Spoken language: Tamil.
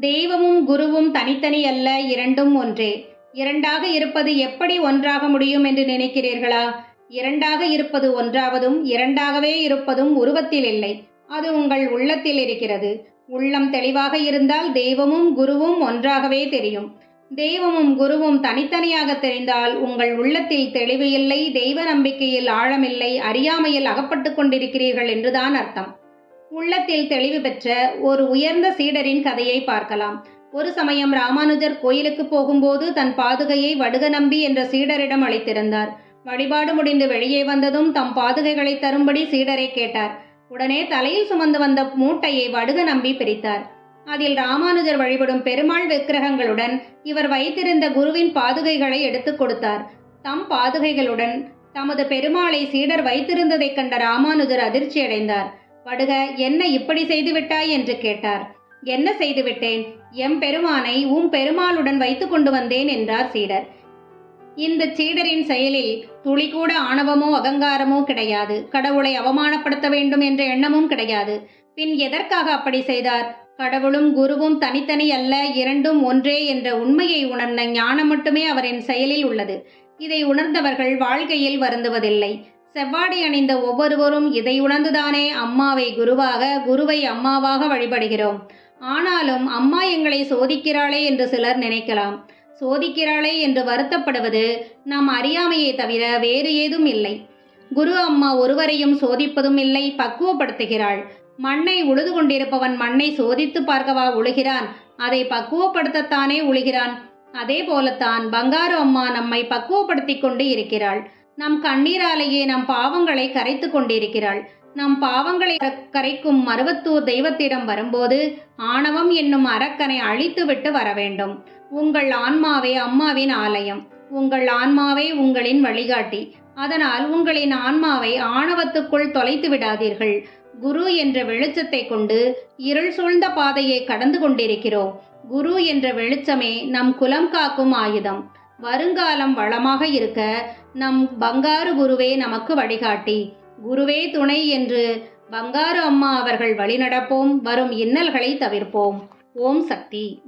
தெய்வமும் குருவும் தனித்தனி அல்ல இரண்டும் ஒன்றே. இரண்டாக இருப்பது எப்படி ஒன்றாக முடியும் என்று நினைக்கிறீர்களா? இரண்டாக இருப்பது ஒன்றாவதும் இரண்டாகவே இருப்பதும் உருவத்தில் இல்லை. அது உங்கள் உள்ளத்தில் இருக்கிறது. உள்ளம் தெளிவாக இருந்தால் தெய்வமும் குருவும் ஒன்றாகவே தெரியும். தெய்வமும் குருவும் தனித்தனியாக தெரிந்தால் உங்கள் உள்ளத்தில் தெளிவு இல்லை தெய்வ நம்பிக்கையில் ஆழமில்லை அறியாமையில் அகப்பட்டு கொண்டிருக்கிறீர்கள் என்றுதான் அர்த்தம். உள்ளத்தில் தெளிவு பெற்ற ஒரு உயர்ந்த சீடரின் கதையை பார்க்கலாம். ஒரு சமயம் ராமானுஜர் கோயிலுக்கு போகும்போது தன் பாதுகையை வடுக நம்பி என்ற சீடரிடம் அளித்திருந்தார் வழிபாடு முடிந்து வெளியே வந்ததும் தம் பாதுகைகளை தரும்படி சீடரை கேட்டார். உடனே தலையில் சுமந்து வந்த மூட்டையை வடுக நம்பி பிரித்தார். அதில் ராமானுஜர் வழிபடும் பெருமாள் விக்கிரகங்களுடன் இவர் வைத்திருந்த குருவின் பாதுகைகளை எடுத்துக் கொடுத்தார். தம் பாதுகைகளுடன் தமது பெருமாளை சீடர் வைத்திருந்ததைக் கண்ட ராமானுஜர் அதிர்ச்சியடைந்தார். படுக என்ன இப்படி செய்து விட்டாய் என்று கேட்டார். என்ன செய்துவிட்டேன்? எம் பெருமானை உம் பெருமாளுடன் வைத்து கொண்டு வந்தேன் என்றார் சீடர். இந்த சீடரின் செயலில் துளி கூட ஆணவமோ அகங்காரமோ கிடையாது. கடவுளை அவமானப்படுத்த வேண்டும் என்ற எண்ணமும் கிடையாது. பின் எதற்காக அப்படி செய்தார்? கடவுளும் குருவும் தனித்தனி அல்ல இரண்டும் ஒன்றே என்ற உண்மையை உணர்ந்த ஞானம் மட்டுமே அவரின் செயலில் உள்ளது. இதை உணர்ந்தவர்கள் வாழ்க்கையில் வருந்துவதில்லை. செவ்வாடி அணிந்த ஒவ்வொருவரும் இதை உணர்ந்துதானே அம்மாவை குருவாக குருவை அம்மாவாக வழிபடுகிறோம். ஆனாலும் அம்மா எங்களை சோதிக்கிறாளே என்று சிலர் நினைக்கலாம். சோதிக்கிறாளே என்று வருத்தப்படுவது நம் அறியாமையை தவிர வேறு ஏதும் இல்லை. குரு அம்மா ஒருவரையும் சோதிப்பதும் இல்லை பக்குவப்படுத்துகிறாள். மண்ணை உழுது கொண்டிருப்பவன் மண்ணை சோதித்து பார்க்கவா உழுகிறான்? அதை பக்குவப்படுத்தத்தானே உழுகிறான்? அதே போலத்தான் பங்காரு அம்மா நம்மை பக்குவப்படுத்தி கொண்டு இருக்கிறாள். நம் கண்ணீராலேயே நம் பாவங்களை கரைத்து கொண்டிருக்கிறாள். நம் பாவங்களை கரைக்கும் மருவத்தூர் தெய்வத்திடம் வரும்போது ஆணவம் என்னும் அரக்கனை அழித்துவிட்டு வர வேண்டும் உங்கள் ஆன்மாவே அம்மாவின் ஆலயம். உங்கள் ஆன்மாவே உங்களின் வழிகாட்டி. அதனால் உங்களின் ஆன்மாவை ஆணவத்துக்குள் தொலைத்து விடாதீர்கள். குரு என்ற வெளிச்சத்தை கொண்டு இருள் சூழ்ந்த பாதையை கடந்து கொண்டிருக்கிறோம். குரு என்ற வெளிச்சமே நம் குலம் காக்கும் ஆயுதம். வருங்காலம் வளமாக இருக்க நம் பங்காரு குருவே நமக்கு வழிகாட்டி. குருவே துணை என்று பங்காரு அம்மா அவர்கள் வழிநடப்போம் வரும் இன்னல்களை தவிர்ப்போம். ஓம் சக்தி.